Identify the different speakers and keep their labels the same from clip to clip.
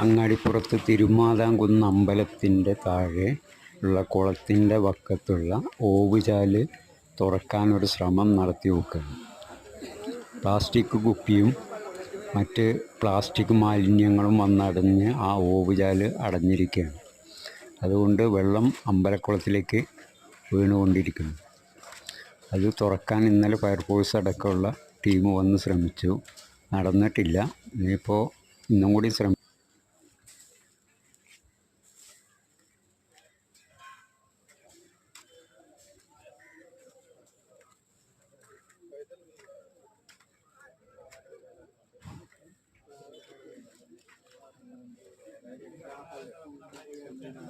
Speaker 1: അങ്ങാടിപ്പുറത്ത് തിരുമാതാംകുന്ന് അമ്പലത്തിന്റെ താഴെ ഉള്ള കുളത്തിന്റെ വക്കത്തുള്ള ഓവുചാൽ തുറക്കാനൊരു ശ്രമം നടത്തി നോക്കുകയാണ്. പ്ലാസ്റ്റിക് കുപ്പിയും മറ്റ് പ്ലാസ്റ്റിക് മാലിന്യങ്ങളും വന്നടഞ്ഞ് ആ ഓവുചാൽ അടഞ്ഞിരിക്കുകയാണ്. അതുകൊണ്ട് വെള്ളം അമ്പലക്കുളത്തിലേക്ക് വീണുകൊണ്ടിരിക്കുന്നു. അത് തുറക്കാൻ ഇന്നലെ ഫയർഫോഴ്സ് അടക്കമുള്ള ടീം വന്ന് ശ്രമിച്ചു. നടന്നിട്ടില്ല. ഇനിയിപ്പോൾ ഇന്നും കൂടി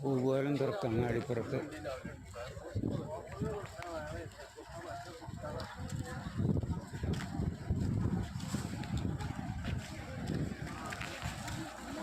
Speaker 1: പൂവാലം തുറക്കാം അങ്ങാടിപ്പുറത്ത്